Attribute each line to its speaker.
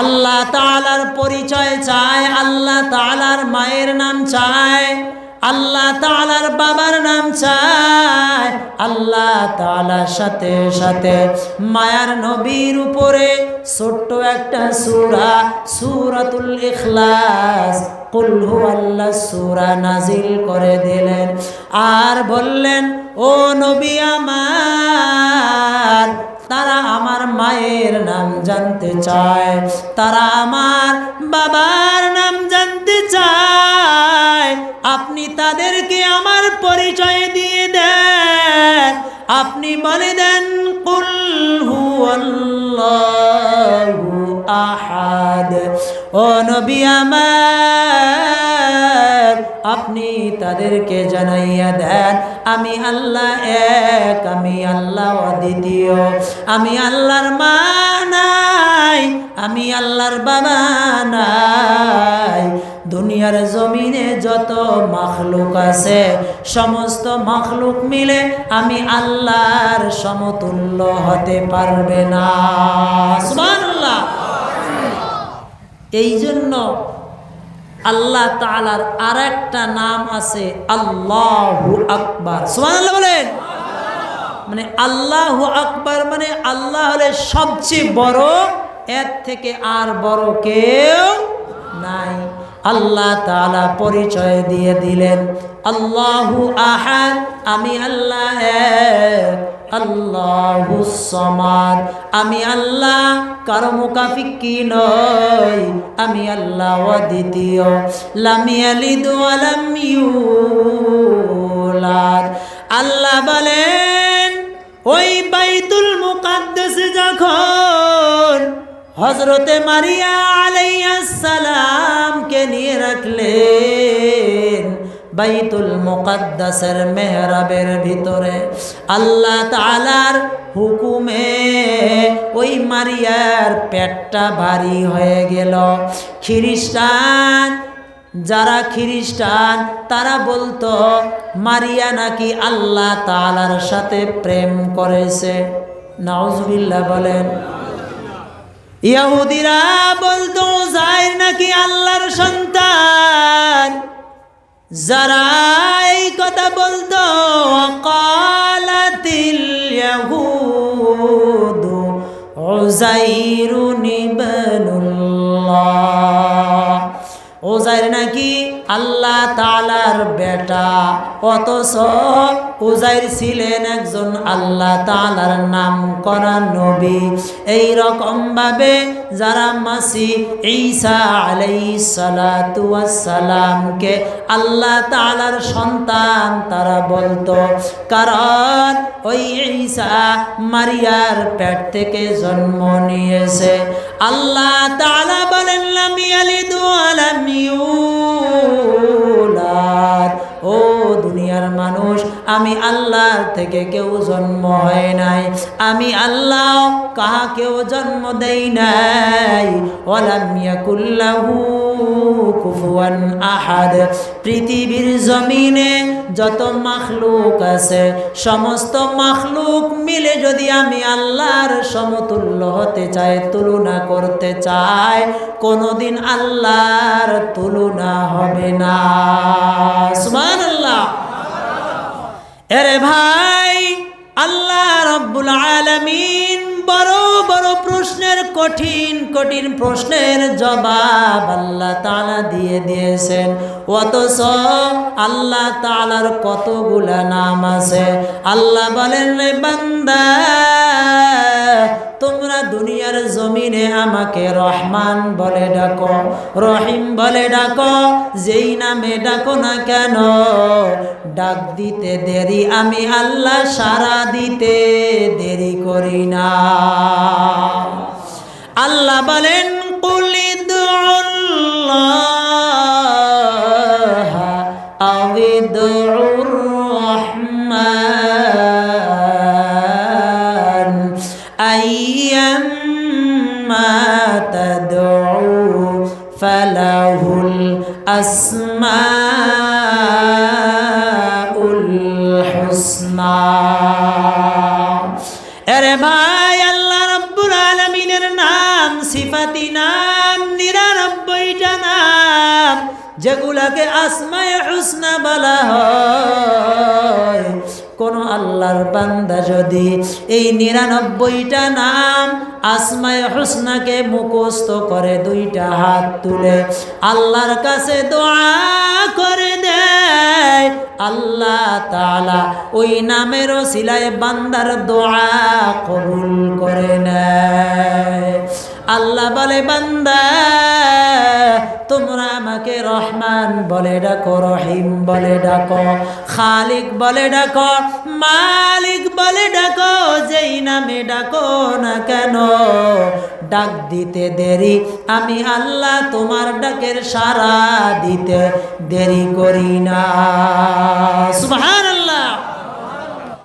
Speaker 1: আল্লাহ তালার পরিচয় চায়, আল্লাহ তালার মায়ের নাম চায়, আল্লাহ তালার বাবার নাম চায়, আল্লাহ তালার সাথে সাথে মায়ার নবীর উপরে ছোট্ট একটা সুরা, সুরাতুল ইখলাস কুলহু আল্লাহ সুরা নাজিল করে দিলেন। আর বললেন, ও নবী আমার মায়ের নাম জানতে চায়, তারা আমার বাবার নাম জানতে চায়। আপনি তাদেরকে আমার পরিচয় দিয়ে দেন। আপনি বলে দেন, কুল হুয়াল্লাহু আহাদ। ও নবী আমার আপনি তাদেরকে জানাইয়া দেন, আমি আল্লাহ এক, আমি আল্লাহ অদ্বিতীয়। আমি আল্লাহর মা নাই, আমি আল্লাহর বাবা নাই। দুনিয়ার জমিনে যত মাখলুক আছে, সমস্ত মাখলুক মিলে আমি আল্লাহর সমতুল্য হতে পারবে না। এই জন্য আল্লাহ তালার আর একটা নাম আছে আল্লাহ আকবর। সুবহানাল্লাহ বলেন। মানে আল্লাহ আকবার মানে আল্লাহ হলে সবচেয়ে বড়, এর থেকে আর বড় কেউ নাই। আল্লাহ তাআলা পরিচয় দিয়ে দিলেন, আল্লাহু আহাদ, আমি আল্লাহ এক আল্লাহু আমি আল্লাহ, কারও মুকাফিক নই। আমি আল্লাহ অদ্বিতীয়। লাম ইয়ালিদ ওয়া লাম ইউলাদ। আল্লাহ বলেন, ওই বাইতুল মুকাদ্দাসে যখন হজরতে মারিয়া আলাইসালামকে বাইতুল মুকাদ্দাসের মেহরাবের ভিতরে আল্লাহ তালার হুকুমে ওই মারিয়ার পেটটা ভারী হয়ে গেল। খ্রিস্টান, যারা খ্রিস্টান, তারা বলতো, মারিয়া নাকি আল্লাহ তালার সাথে প্রেম করেছে? নাউজবিল্লা বলেন। ইয়াহুদিরা বলতো যায় নাকি আল্লাহর সন্তান? যারা এই কথা বলতো কালাতিল ইয়াহুদু ইবনুল্লাহ। ওজাইর নাকি আল্লাহ তালার বেটা। অথচ ওজাইর ছিলেন একজন আল্লাহ তালার নাম করা নবী। এই ভাবে যারা মাসি ঈসা আলাই সালামকে আল্লাহ তালার সন্তান তারা বলতো। কারণ ওই ঈসা মারিয়ার পেট থেকে জন্ম নিয়েছে। আল্লাহ তালা বলেন, লামি আলিদু আমি আল্লাহর থেকে কেউ জন্ম হয় নাই। আমি আল্লাহ কাহাকেও জন্ম দেই নাই। ওলাম ইয়াকুল্লাহু কুফুয়ান আহাদ। পৃথিবীর জমিনে যত মাখলুক আছে, সমস্ত মাখলুক মিলে যদি আমি আল্লাহর সমতুল্য হতে চাই, তুলনা করতে চাই, কোনোদিন আল্লাহর তুলনা হবে না। সুবহানাল্লাহ। এরে ভাই, আল্লাহ রব্বুল আলমিন বড় বড় প্রশ্নের, কঠিন কঠিন প্রশ্নের জবাব আল্লাহ তালা দিয়ে দিয়েছেন। অত সব আল্লাহ তালার কতগুলা নাম আছে? আল্লাহ বলেন, রে বান্দা তোমরা দুনিয়ার জমিনে আমাকে রহমান বলে ডাকো, রহিম বলে ডাকো, যেই নামে ডাকো না কেন? ডাক দিতে দেরি, আমি আল্লাহ সারা দিতে দেরি করি না। আল্লাহ বলেন কুলিদ আবিদুর রহমান। লাহুল আসমাউল হুসনা। আরে ভাই, আল্লাহ রব্বুল আলামিনের নাম, সিফাতি নাম, নিরানব্বইটা নাম, যেগুলাকে আসমায় হুসনা বলা হয়। কোন আল্লাহর বান্দা যদি এই নিরানব্বইটা নাম আসমায় হুসনাকে মুখস্থ করে দুইটা হাত তুলে আল্লাহর কাছে দোয়া করে দেয়, আল্লাহ তালা ওই নামেরও সিলায় বান্দার দোয়া কবুল করে নেয়। আল্লাহ বলে, বান্দা আমাকে রহমান বলে ডাকো, রহিম বলে ডাকো, খালিক বলে ডাকো, মালিক বলে ডাকো, যেই নামে ডাকো না কেন? ডাক দিতে দেরি, আমি আল্লাহ তোমার ডাকের সারা দিতে দেরি করি না। সুবহানাল্লাহ।